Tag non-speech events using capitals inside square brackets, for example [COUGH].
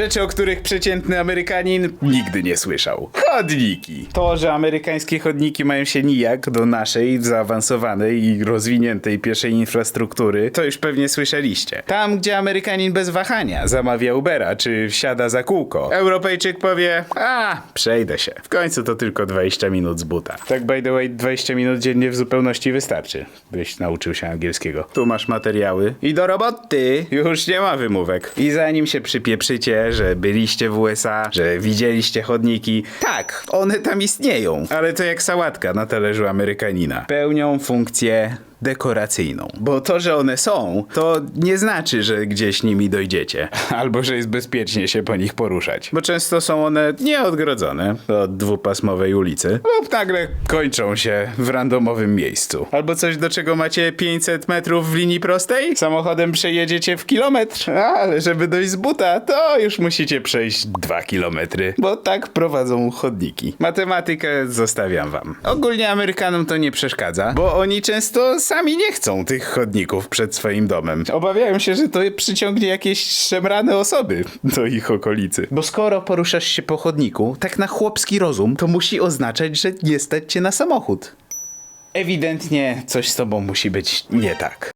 Rzeczy, o których przeciętny Amerykanin nigdy nie słyszał. Chodniki. To, że amerykańskie chodniki mają się nijak do naszej zaawansowanej i rozwiniętej pieszej infrastruktury, to już pewnie słyszeliście. Tam, gdzie Amerykanin bez wahania zamawia Ubera czy wsiada za kółko, Europejczyk powie, a, przejdę się. W końcu to tylko 20 minut z buta. Tak by the way, 20 minut dziennie w zupełności wystarczy, byś nauczył się angielskiego. Tu masz materiały i do roboty. Już nie ma wymówek. I zanim się przypieprzycie, że byliście w USA, że widzieliście chodniki, tak, one tam istnieją, ale to jak sałatka na talerzu Amerykanina. Pełnią funkcję dekoracyjną. Bo to, że one są, to nie znaczy, że gdzieś nimi dojdziecie. [LAUGHS] Albo, że jest bezpiecznie się po nich poruszać. Bo często są one nieodgrodzone od dwupasmowej ulicy. Lub nagle kończą się w randomowym miejscu. Albo coś, do czego macie 500 metrów w linii prostej? Samochodem przejedziecie w kilometr. Ale żeby dojść z buta, to już musicie przejść 2 kilometry. Bo tak prowadzą chodniki. Matematykę zostawiam wam. Ogólnie Amerykanom to nie przeszkadza, bo oni często sami nie chcą tych chodników przed swoim domem. Obawiają się, że to przyciągnie jakieś szemrane osoby do ich okolicy. Bo skoro poruszasz się po chodniku, tak na chłopski rozum, to musi oznaczać, że nie stać cię na samochód. Ewidentnie coś z tobą musi być nie tak.